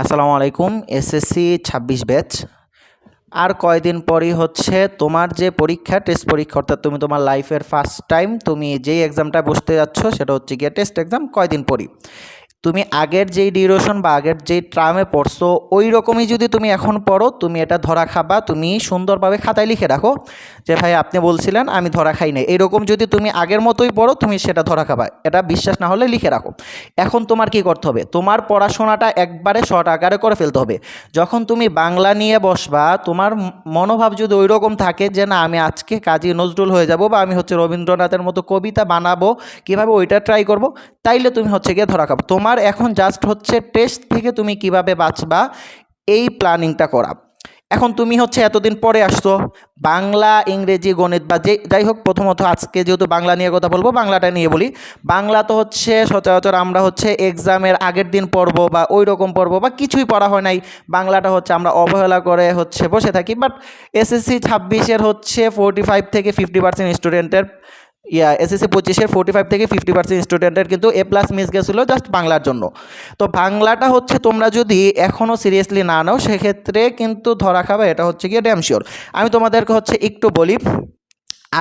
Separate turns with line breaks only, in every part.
আসসালামু আলাইকুম, এসএসসি ছাব্বিশ ব্যাচ। আর কয়দিন পরই হচ্ছে তোমার যে পরীক্ষা টেস্ট পরীক্ষা, অর্থাৎ তুমি তোমার লাইফের ফার্স্ট টাইম তুমি যেই এক্সামটা বসতে যাচ্ছ, সেটা হচ্ছে গিয়ে টেস্ট এক্সাম কয়দিন পরই? তুমি আগের যেই ডিউরেশন বা আগের যেই ট্রামে পড়ছো, ওই রকমই যদি তুমি এখন পড়ো, তুমি এটা ধরা খাবা, তুমি সুন্দরভাবে খাতায় লিখে রাখো যে, ভাই, আপনি বলছিলেন আমি ধরা খাই নাই। এইরকম যদি তুমি আগের মতোই পড়ো, তুমি সেটা ধরা খাবা। এটা বিশ্বাস না হলে লিখে রাখো। এখন তোমার কি করতে হবে? তোমার পড়াশোনাটা একবারে শর্ট আকারে করে ফেলতে হবে। যখন তুমি বাংলা নিয়ে বসবা, তোমার মনোভাব যদি ওই রকম থাকে যে, না, আমি আজকে কাজী নজরুল হয়ে যাব বা আমি হচ্ছে রবীন্দ্রনাথের মতো কবিতা বানাবো, কীভাবে ওইটা ট্রাই করব? তাইলে তুমি হচ্ছে গিয়ে ধরা খাব। তোমার এখন জাস্ট হচ্ছে টেস্ট থেকে তুমি কীভাবে বাঁচবা, এই প্ল্যানিংটা করা। এখন তুমি হচ্ছে এতদিন পরে আসছো, বাংলা, ইংরেজি, গণিত বা যে, যাই হোক, প্রথমত আজকে যেহেতু বাংলা নিয়ে কথা বলব, বাংলাটা নিয়ে বলি। বাংলা তো হচ্ছে সচরাচর আমরা হচ্ছে এক্সামের আগের দিন পড়ব বা ওই রকম পড়ব বা কিছুই পড়া হয় নাই। বাংলাটা হচ্ছে আমরা অবহেলা করে হচ্ছে বসে থাকি বাট এসএসসি ছাব্বিশের হচ্ছে ফোর্টি ফাইভ থেকে ফিফটি পার্সেন্ট স্টুডেন্টের ইয়া এসএসসি পঁচিশের ফোর্টি ফাইভ থেকে ফিফটি পার্সেন্ট স্টুডেন্টের কিন্তু এ প্লাস মিস গেছিল জাস্ট বাংলার জন্য। তো বাংলাটা হচ্ছে তোমরা যদি এখনও সিরিয়াসলি না নাও, সেক্ষেত্রে কিন্তু ধরা খাবে, এটা হচ্ছে গিয়ে ড্যাম শিওর আমি তোমাদেরকে হচ্ছে একটু বলি,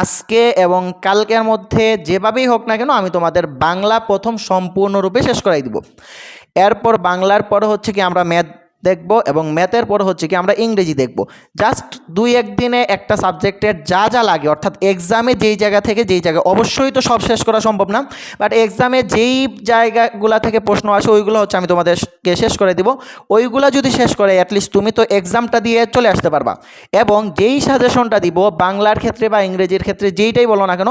আজকে এবং কালকের মধ্যে যেভাবেই হোক না কেন, আমি তোমাদের বাংলা প্রথম সম্পূর্ণরূপে শেষ করাই দিব। এরপর বাংলার পরে হচ্ছে কি আমরা ম্যাথ দেখব এবং ম্যাথের পর হচ্ছে কি আমরা ইংরেজি দেখব। জাস্ট দুই একদিনে একটা সাবজেক্টের যা যা লাগে, অর্থাৎ এক্সামে যেই জায়গা থেকে যেই জায়গা, অবশ্যই তো সব শেষ করা সম্ভব না বাট এক্সামে যেই জায়গাগুলা থেকে প্রশ্ন আসে ওইগুলো হচ্ছে আমি তোমাদেরকে শেষ করে দিব। ওইগুলো যদি শেষ করে অ্যাটলিস্ট তুমি তো এক্সামটা দিয়ে চলে আসতে পারবা। এবং যেই সাজেশনটা দিব, বাংলার ক্ষেত্রে বা ইংরেজির ক্ষেত্রে যেইটাই বলো না কেন,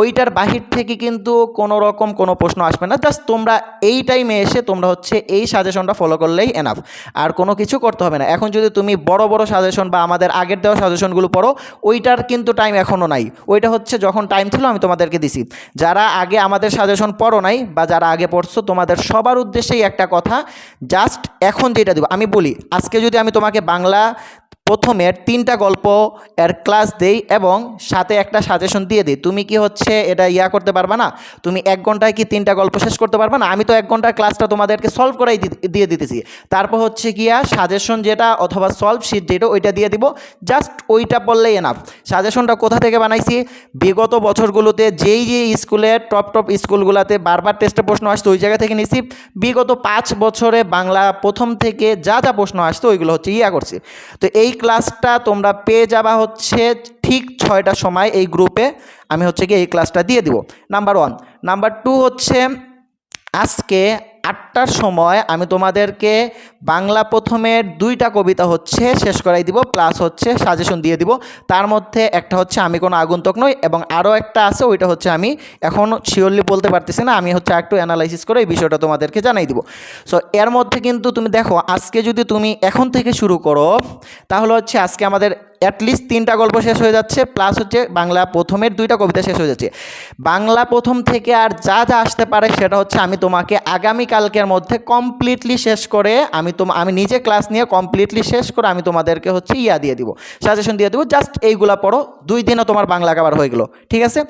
ওইটার বাহির থেকে কিন্তু কোনো রকম কোনো প্রশ্ন আসবে না। জাস্ট তোমরা এই টাইমে এসে তোমরা হচ্ছে এই সাজেশনটা ফলো করলেই এনাফ আর কোনো কিছু করতে হবে না। এখন যদি তুমি বড় বড় সাজেশন বা আমাদের আগের দেওয়া সাজেশনগুলো পড়ো, ওইটার কিন্তু টাইম এখনও নাই। ওইটা হচ্ছে যখন টাইম ছিল আমি তোমাদেরকে দিছি। যারা আগে আমাদের সাজেশন পড়ো নাই বা যারা আগে পড়ছো, তোমাদের সবার উদ্দেশ্যেই একটা কথা জাস্ট এখন যেটা দেবো। আমি বলি, আজকে যদি আমি তোমাকে বাংলা প্রথমের তিনটা গল্প এর ক্লাস দেই এবং সাথে একটা সাজেশন দিয়ে দিই। তুমি কি হচ্ছে এটা ইয়া করতে পারবা না? তুমি এক ঘন্টায় কি তিনটা গল্প শেষ করতে পারবা না? আমি তো এক ঘণ্টার ক্লাসটা তোমাদেরকে সলভ করাই দিয়ে দিতেছি। তারপর হচ্ছে গিয়া সাজেশন যেটা অথবা সলভ শিট যেটা, ওইটা দিয়ে দিব। জাস্ট ওইটা পড়লেই এনাফ সাজেশনটা কোথা থেকে বানাইছি? বিগত বছরগুলোতে যেই যে স্কুলের টপ টপ স্কুলগুলোতে বারবার টেস্টে প্রশ্ন আসতো ওই জায়গা থেকে নিছি। বিগত পাঁচ বছরে বাংলা প্রথম থেকে যা যা প্রশ্ন আসতো ওইগুলো হচ্ছে ইয়া করছি। তো এই ক্লাসটা তোমরা পেয়ে যাবা হচ্ছে ঠিক ছয়টার সময় এই গ্রুপে আমি হচ্ছে কি এই ক্লাসটা দিয়ে দিব। নাম্বার ওয়ান নাম্বার টু হচ্ছে আজকে আটটার সময় আমি তোমাদেরকে বাংলা প্রথমের দুইটা কবিতা হচ্ছে শেষ করাই দিব প্লাস হচ্ছে সাজেশন দিয়ে দিব। তার মধ্যে একটা হচ্ছে আমি কোনো আগন্তুক নই এবং আরও একটা আছে, ওইটা হচ্ছে আমি এখন শিওরলি বলতে পারতেছি না, আমি হচ্ছে একটু অ্যানালাইসিস করে এই বিষয়টা তোমাদেরকে জানাই দিব। সো এর মধ্যে কিন্তু তুমি দেখো, আজকে যদি তুমি এখন থেকে শুরু করো, তাহলে হচ্ছে আজকে আমাদের অ্যাটলিস্ট তিনটা গল্প শেষ হয়ে যাচ্ছে প্লাস হচ্ছে বাংলা প্রথমের দুইটা কবিতা শেষ হয়ে যাচ্ছে। বাংলা প্রথম থেকে আর যা যা আসতে পারে সেটা হচ্ছে আমি তোমাকে আগামীকালকের মধ্যে কমপ্লিটলি শেষ করে আমি তোম, আমি নিজে ক্লাস নিয়ে কমপ্লিটলি শেষ করে আমি তোমাদেরকে হচ্ছে ইয়া দিয়ে দিব সাজেশন দিয়ে দেবো জাস্ট এইগুলা পড়ো, দুই দিনও তোমার বাংলা কাবার হয়ে গেলো, ঠিক আছে?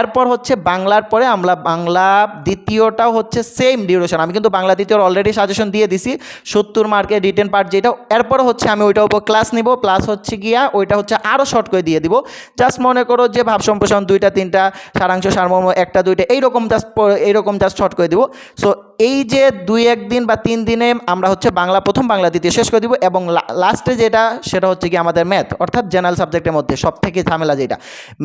এরপর হচ্ছে বাংলার পরে আমরা বাংলা দ্বিতীয়টাও হচ্ছে সেম ডিউরেশন আমি কিন্তু বাংলা দ্বিতীয়র অলরেডি সাজেশন দিয়ে দিছি, সত্তর মার্কের রিটেন পার্ট যেটা এরপর হচ্ছে আমি ওইটার উপর ক্লাস নিব প্লাস হচ্ছে গিয়া ওইটা হচ্ছে আরও শর্ট করে দিয়ে দিব। জাস্ট মনে করো যে ভাব সম্প্রসারণ দুইটা, তিনটা, সারাংশ, সারমর্ম, একটা, দুইটা, এইরকম জাস্ট এইরকম জাস্ট শর্ট করে দিব। সো এই যে দুই একদিন বা তিন দিনে আমরা হচ্ছে বাংলা, প্রথম বাংলা, দ্বিতীয় শেষ করে দিব এবং লাস্টে যেটা, সেটা হচ্ছে কি আমাদের ম্যাথ অর্থাৎ জেনারেল সাবজেক্টের মধ্যে সব থেকে ঝামেলা যেটা।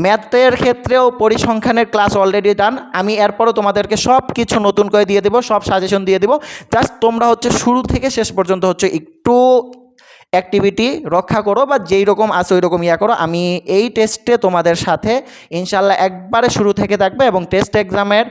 ম্যাথের ক্ষেত্রেও পরিসংখ্যানের ক্লাস অলরেডি ডান আমি এরপরও তোমাদেরকে সব কিছু নতুন করে দিয়ে দেবো, সব সাজেশন দিয়ে দেবো। জাস্ট তোমরা হচ্ছে শুরু থেকে শেষ পর্যন্ত হচ্ছে একটু অ্যাক্টিভিটি রক্ষা করো বা যেই রকম আছে ওই রকম ইয়া করো। আমি এই টেস্টে তোমাদের সাথে ইনশাল্লাহ একবারে শুরু থেকে থাকবে এবং টেস্ট এক্সামের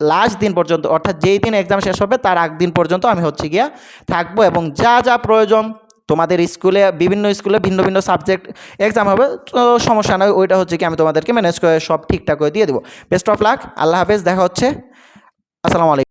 লাস্ট দিন পর্যন্ত, অর্থাৎ যেই দিন এক্সাম শেষ হবে, তার আগ দিন পর্যন্ত আমি হচ্ছে গিয়া থাকব এবং যা যা প্রয়োজন, তোমাদের স্কুলে বিভিন্ন স্কুলে ভিন্ন ভিন্ন সাবজেক্ট এক্সাম হবে, তো সমস্যা নয় ওইটা হচ্ছে কি আমি তোমাদেরকে ম্যানেজ করে সব ঠিকঠাক করে দিয়ে দেবো। বেস্ট অফ লাক আল্লাহ হাফেজ, দেখা হচ্ছে। আসসালামু আলাইকুম।